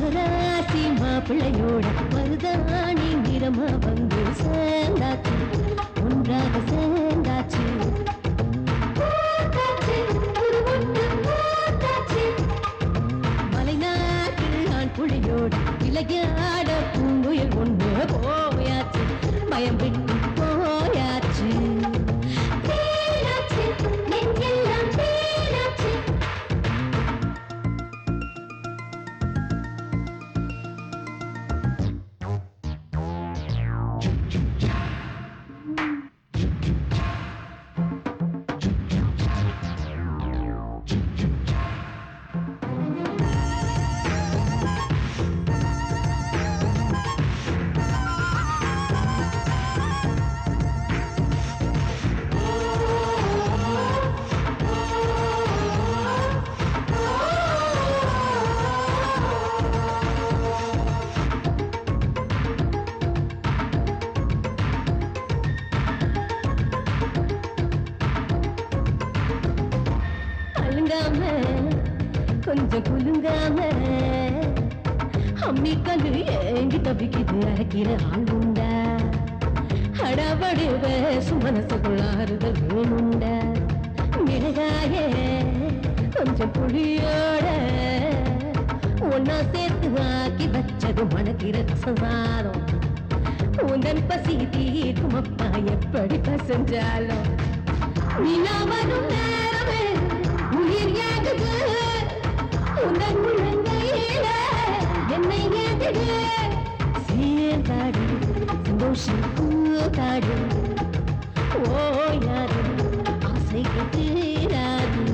மகராசி மாப்பிள்ளையோட வருதாணி நிறமா வந்து சேர்ந்தாச்சு. ஒன்றாக சேர்ந்தாச்சு. மலைநாட்டு ஆண் புள்ளையோட விளையாட ஒன்று போயாச்சு. பயம் விட்டு தகு ஏங்கி தவிக்குது அரைக்கிற ஆள் உண்டா. அடபடுவ சுமனசுக்குள்ளாறுதல் வேணுண்டா. மிளகாய கொஞ்சம் புளியோட. ஒன்னா சேர்த்து ஆக்கி வச்சது மணக்கிற சவாரம் உந்தன் பசி தீர்க்கும் அப்பா எப்படி பசஞ்சாலும். நிலா வரும் நேரமே உயிர் யாகுது உந்தன் முழங்கையில சேர்ந்தாடும் சந்தோஷம் கூட்டாடும் ஓயாடும் ஆசைக்கு தீராது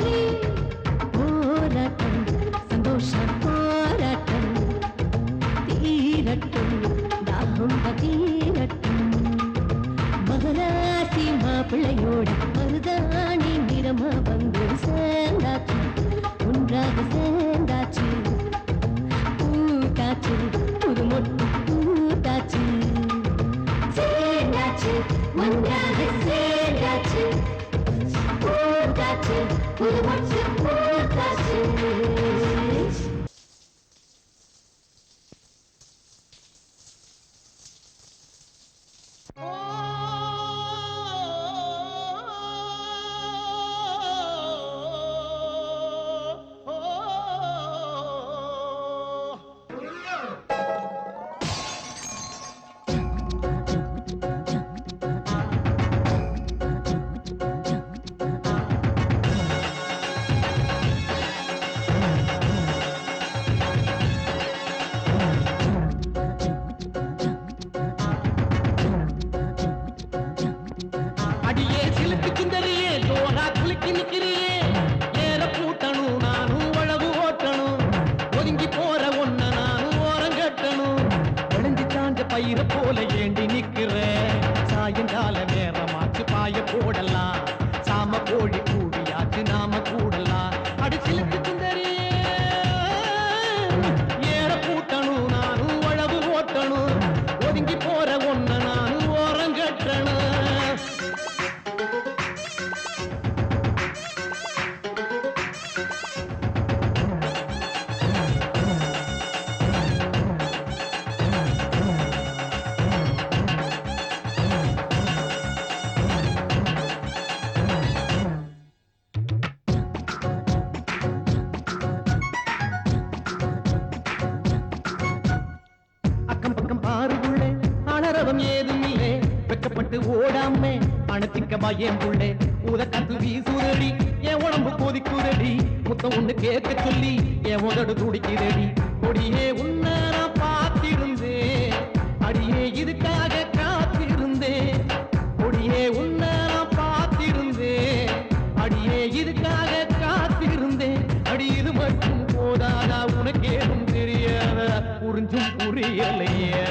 You. அணைச்சிக்க என் புள்ளே உத கத்து வீசுதடி என் உடம்பு கொதிக்குதடி. முத்தம் ஒண்ணு கேட்க சொல்லி என் உதடு துடிக்குதடி. கொடியே உன்னை நான் பார்த்திருந்தேன். அடியே இதுக்காக காத்திருந்தேன். கொடியே உன்னை நான் பார்த்திருந்தேன். அடியே இதுக்காக காத்திருந்தேன். அடி இது மட்டும் போதாதா? உனக்கேதும் தெரியாத? புரிஞ்சும் புரியலையே.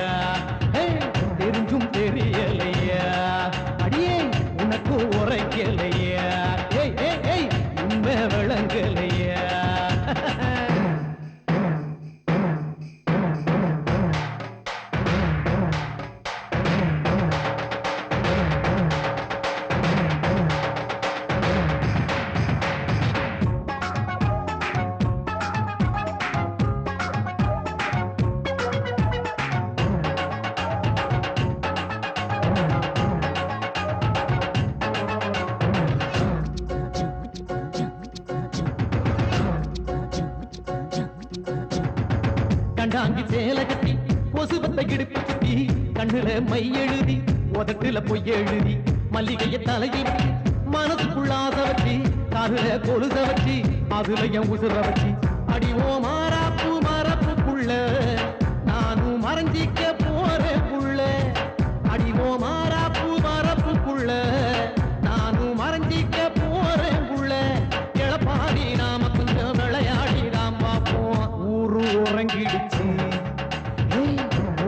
கண்டாங்கி சேல கட்டி கொசுபத்தை இடுப்பு சுத்தி கண்ணுல மை எழுதி உதட்டுல பொய் எழுதி மல்லிகைய தலையை மனசுக்குள்ள ஆசை வச்சு காதுல கொலுச வச்சு அதுல என் உசுர வச்சு. அடி ஓ மாறாப்பு மரப்புக்குள்ள நானும் மறைஞ்சிக்க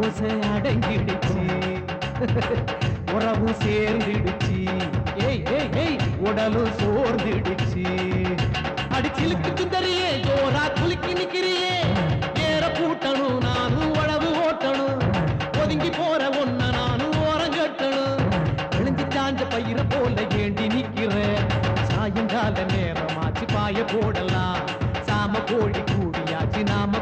ஓசை அடங்கிடுச்சு. உறவு சேர்ந்துடுச்சு. ஏய் ஏய் ஏய். உடலும் சோர்ந்துடுச்சு. அடிச்சிலுக்கு சுந்தரியே ஜோரா குலுக்கி நிக்கிறியே. ஏற பூட்டணும் நானும் உழவு ஓட்டணும். ஒதுங்கி போற ஒன்ன நானும் ஓரங்கட்டணும் விழுந்து சாஞ்ச பயிர போல ஏண்டி நிக்கிறேன் சாயங்கால நேரமாச்சு பாய போடலாம். சாம கோழி கூடியாச்சு நாம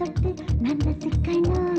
とってなんだせかな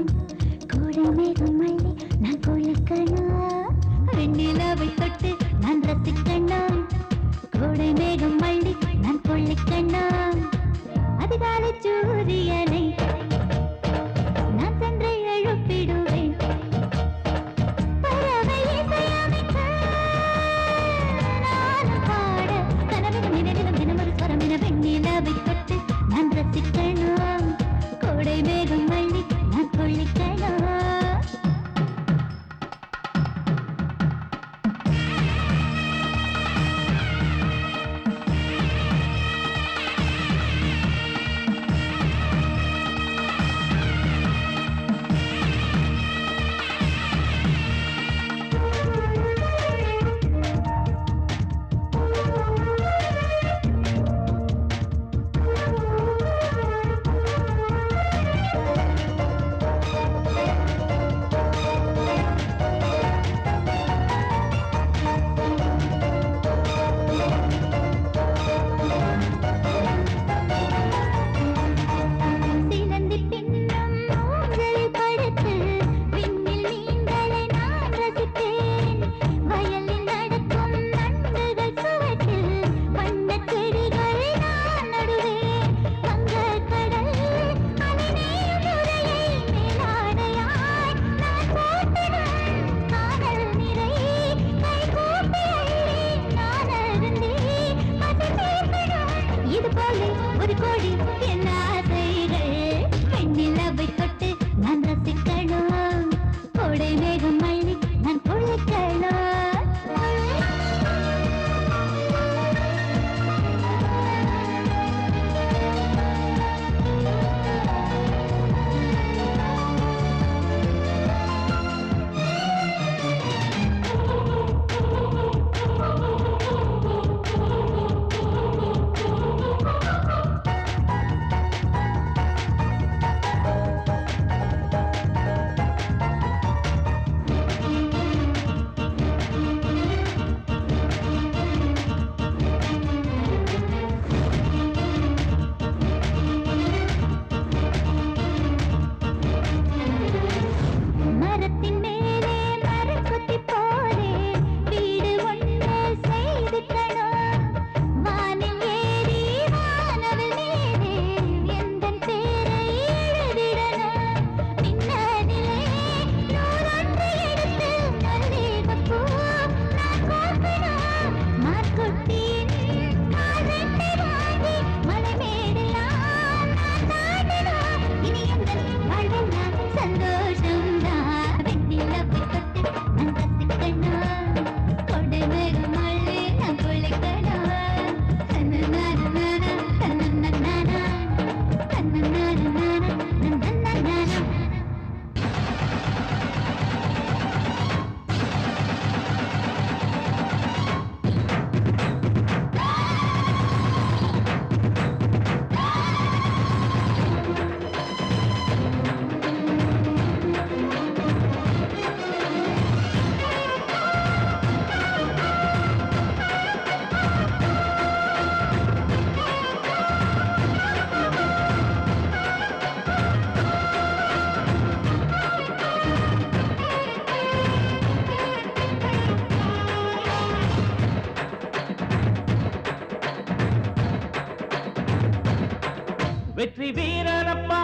வெற்றி வீரனப்பா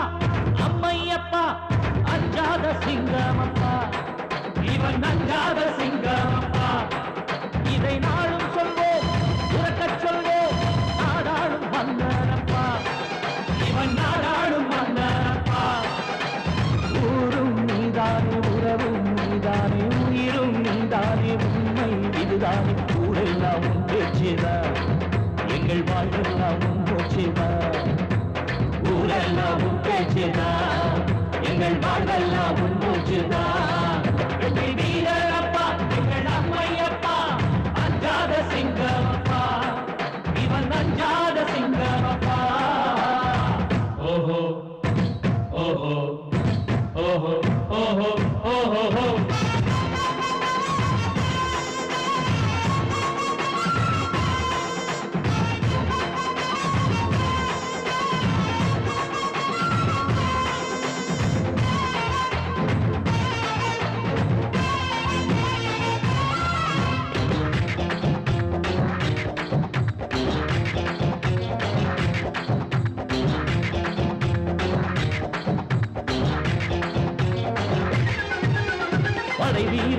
அம்மையப்பா அஞ்சாத சிங்கமப்பா. இவன் அஞ்சாத சிங்கமப்பா. இதை நாளும் சொல்வோம் உறக்க சொல்வோம் நாடாளும் மன்னனப்பா இவன் நாடாளும் மன்னனப்பா ஊரும் நீதானே உறவும் நீதானே உயிரும் நீதானே உண்மை இதுதானே. ஊரெல்லாம் உன் பேச்சுதான் எங்கள் வாழ்வெல்லாம் உன் மூச்சுதான் ஊரெல்லாம் உன் பேச்சுதான் எங்கள் வாழ்வெல்லாம் உன் மூச்சுதான் வெற்றி வீரர்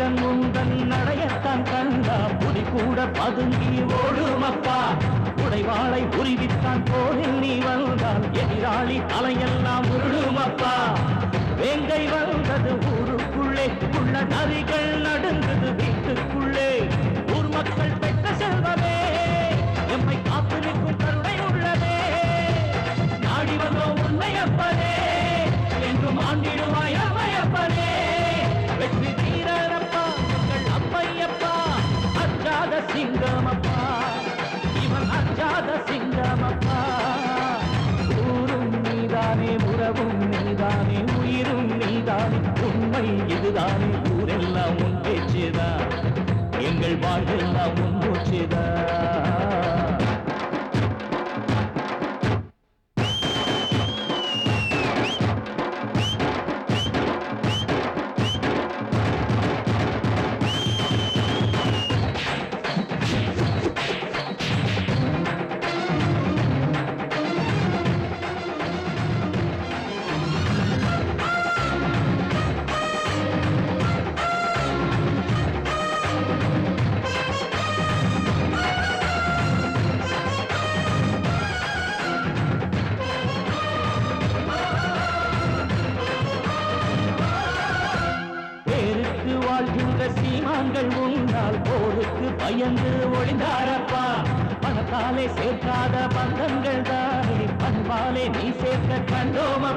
படை வீரன் உந்தன் நடையத்தான் கண்டா. புடி கூட பதுங்கி ஓடுமப்பா. உடைவாளை உருவித்தான் போரில் நீ வந்தால் எதிராளி தலையெல்லாம் உருளுமப்பா வேங்கை வந்தது ஊருக்குள்ளே. உள்ள நதிகள் நடுங்குது வீட்டுக்குள்ளே. ஊர் மக்கள் பெற்ற செல்வமே. வாழ்வெல்லாம் உன் பண்பாலே சேர்க்காத பந்தங்கள் தானே? பண்பாலே நீ சேர்க்க கண்டோம